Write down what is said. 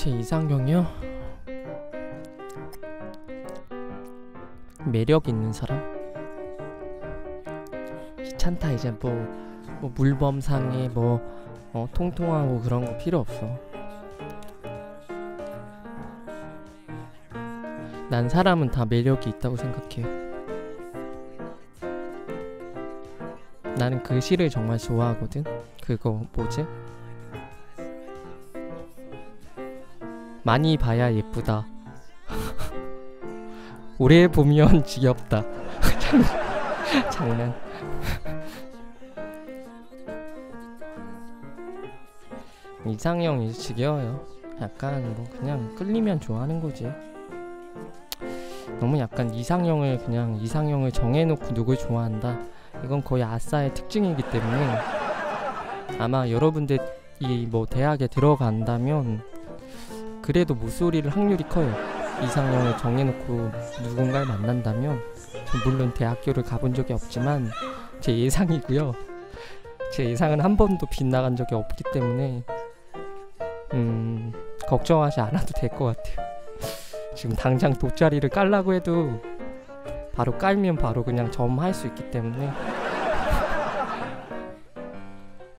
제 이상형이요? 매력 있는 사람? 귀찮다 이제 뭐, 뭐 물범상에 뭐 어, 통통하고 그런 거 필요 없어. 난 사람은 다 매력이 있다고 생각해. 나는 그 시를 정말 좋아하거든. 그거 뭐지? 많이 봐야 예쁘다. 오래 보면 지겹다. 장난. 이상형이 지겨워요. 약간 뭐 그냥 끌리면 좋아하는 거지. 너무 약간 이상형을 그냥 이상형을 정해놓고 누굴 좋아한다. 이건 거의 아싸의 특징이기 때문에 아마 여러분들 이 뭐 대학에 들어간다면 그래도 모쏠이를 확률이 커요. 이상형을 정해놓고 누군가를 만난다면 전 물론 대학교를 가본 적이 없지만 제 예상이고요. 제 예상은 한 번도 빗나간 적이 없기 때문에 음 걱정하지 않아도 될 것 같아요. 지금 당장 돗자리를 깔라고 해도 바로 깔면 바로 그냥 점할 수 있기 때문에